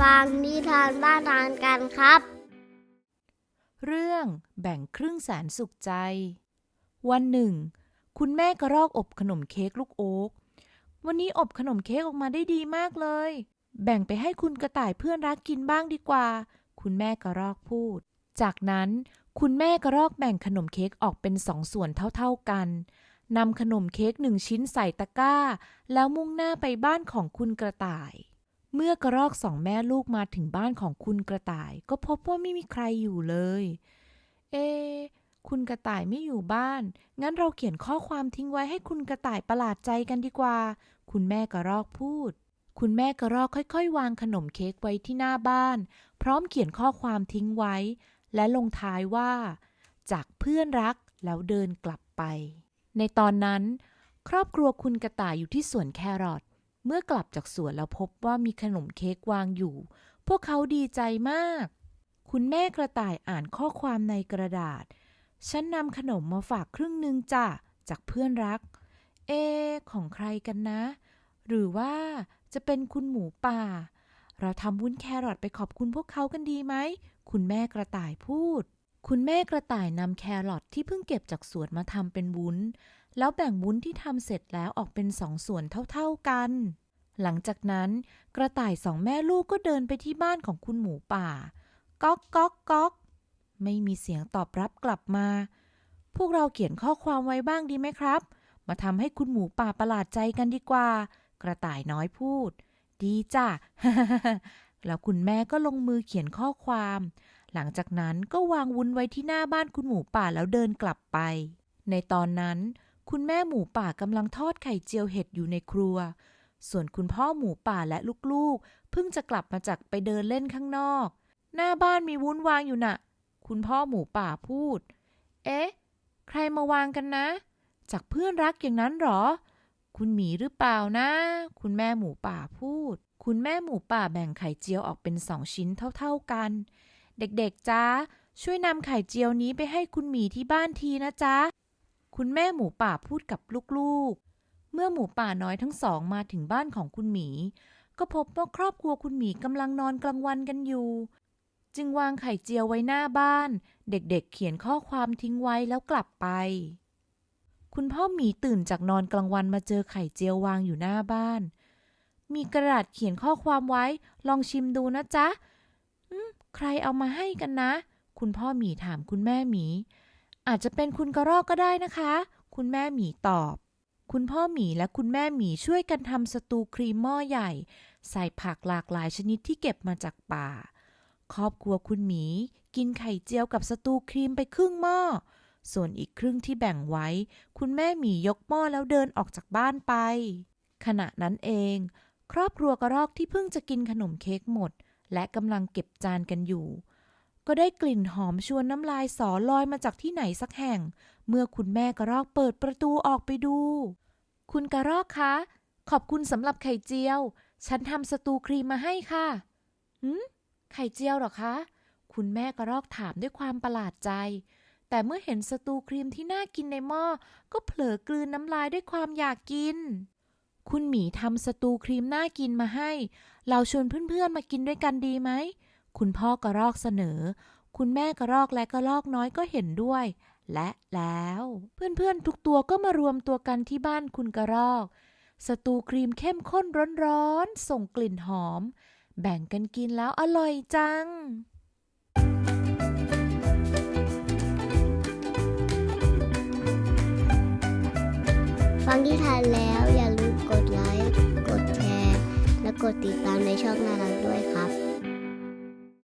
ฟังนิทานบ้านทานกันครับ เรื่องแบ่งครึ่งแสนสุขใจ วันหนึ่ง คุณแม่กระรอกอบขนมเค้กลูกโอ๊กวันนี้อบขนมเค้กออกมาได้ดีมากเลย แบ่งไปให้คุณกระต่ายเพื่อนรักกินบ้างดีกว่า คุณแม่กระรอกพูด จากนั้นคุณแม่กระรอกแบ่งขนมเค้กออกเป็นสองส่วนเท่าๆกันนำขนมเค้กหนึ่งชิ้นใส่ตะกร้า แล้วมุ่งหน้าไปบ้านของคุณกระต่าย เมื่อกระรอกสองแม่ลูกมาถึงบ้านของคุณกระต่าย ก็พบว่าไม่มีใครอยู่เลย เอ คุณกระต่ายไม่อยู่บ้าน งั้นเราเขียนข้อความทิ้งไว้ให้คุณกระต่ายประหลาดใจกันดีกว่า คุณแม่กระรอกพูด คุณแม่กระรอกค่อยๆ วางขนมเค้กไว้ที่หน้าบ้าน พร้อมเขียนข้อความทิ้งไว้ และลงท้ายว่า จากเพื่อนรักแล้วเดินกลับไป ในตอนนั้น ครอบครัวคุณกระต่ายอยู่ที่สวนแครอท เมื่อกลับจากสวนแล้วพบว่ามีขนมเค้กวางอยู่ พวกเขาดีใจมาก คุณแม่กระต่ายอ่านข้อความในกระดาษ ฉันนำขนมมาฝากครึ่งหนึ่งจ้ะ จากเพื่อนรัก เอ ของใครกันนะ หรือว่าจะเป็นคุณหมูป่า เราทำวุ้นแครอทไปขอบคุณพวกเขากันดีไหม คุณแม่กระต่ายพูด คุณแม่กระต่ายนำแครอทที่เพิ่งเก็บจากสวนมาทำเป็นวุ้น แล้วแบ่งวุ้นที่ทำเสร็จแล้วออกเป็นสองส่วนเท่าๆกัน หลังจากนั้นกระต่ายสองแม่ลูกก็เดินไปที่บ้านของคุณหมูป่า ก๊อกก๊อกก๊อกไม่มีเสียงตอบรับกลับมา พวกเราเขียนข้อความไว้บ้างดีไหมครับ มาทำให้คุณหมูป่าประหลาดใจกันดีกว่า กระต่ายน้อยพูด ดีจ้ะแล้วคุณแม่ก็ลงมือเขียนข้อความ หลังจากนั้นก็วางวุ้นไว้ที่หน้าบ้านคุณหมูป่าแล้วเดินกลับไป ในตอนนั้น คุณแม่หมูป่ากำลังทอดไข่เจียวเห็ดอยู่ในครัว ส่วนคุณพ่อหมูป่าและลูกๆ เพิ่งจะกลับมาจากไปเดินเล่นข้างนอก หน้าบ้านมีวุ้นวางอยู่น่ะ คุณพ่อหมูป่าพูด เอ๊ะ ใครมาวางกันนะ จากเพื่อนรักอย่างนั้นหรอ คุณหมีหรือเปล่านะ คุณแม่หมูป่าพูด คุณแม่หมูป่าแบ่งไข่เจียวออกเป็นสองชิ้นเท่า ๆกัน เด็กๆจ้าช่วยนำไข่เจียวนี้ไปให้คุณหมีที่บ้านทีนะจ๊ะ คุณแม่หมูป่าพูดกับลูกๆ เมื่อหมูป่าน้อยทั้งสองมาถึงบ้านของคุณหมี ก็พบว่าครอบครัวคุณหมีกำลังนอนกลางวันกันอยู่ จึงวางไข่เจียวไว้หน้าบ้าน เด็กๆเขียนข้อความทิ้งไว้แล้วกลับไป คุณพ่อหมีตื่นจากนอนกลางวันมาเจอไข่เจียววางอยู่หน้าบ้าน มีกระดาษเขียนข้อความไว้ ลองชิมดูนะจ๊ะอืม ใครเอามาให้กันนะ คุณพ่อหมีถามคุณแม่หมี อาจจะเป็นคุณกระรอกก็ได้นะคะ คุณแม่หมีตอบ คุณพ่อหมีและคุณแม่หมีช่วยกันทำสตูครีมหม้อใหญ่ ใส่ผักหลากหลายชนิดที่เก็บมาจากป่า ครอบครัวคุณหมี กินไข่เจียวกับสตูครีมไปครึ่งหม้อ ส่วนอีกครึ่งที่แบ่งไว้ คุณแม่หมียกหม้อแล้วเดินออกจากบ้านไป ขณะนั้นเอง ครอบครัวกระรอกที่เพิ่งจะกินขนมเค้กหมด และกำลังเก็บจานกันอยู่ ก็ได้กลิ่นหอมชวนน้ำลายสอลอยมาจากที่ไหนสักแห่ง เมื่อคุณแม่กระรอกเปิดประตูออกไปดู คุณกระรอกคะ ขอบคุณสำหรับไข่เจียว ฉันทำสตูครีมมาให้ค่ะหืมไข่เจียวหรอคะ คุณแม่กระรอกถามด้วยความประหลาดใจ แต่เมื่อเห็นสตูครีมที่น่ากินในหม้อ ก็เผลอกลืนน้ำลายด้วยความอยากกิน คุณหมีทำสตูครีมน่ากินมาให้ เราชวนเพื่อนๆมากินด้วยกันดีไหม คุณพ่อกระรอกเสนอ คุณแม่กระรอกและกระรอกน้อยก็เห็นด้วย และแล้ว เพื่อนๆทุกตัวก็มารวมตัวกันที่บ้านคุณกระรอก สตูครีมเข้มข้นร้อนๆ ส่งกลิ่นหอม แบ่งกันกินแล้วอร่อยจังฟังนิทานแล้ว กดติดตามในช่องนารักด้วยครับ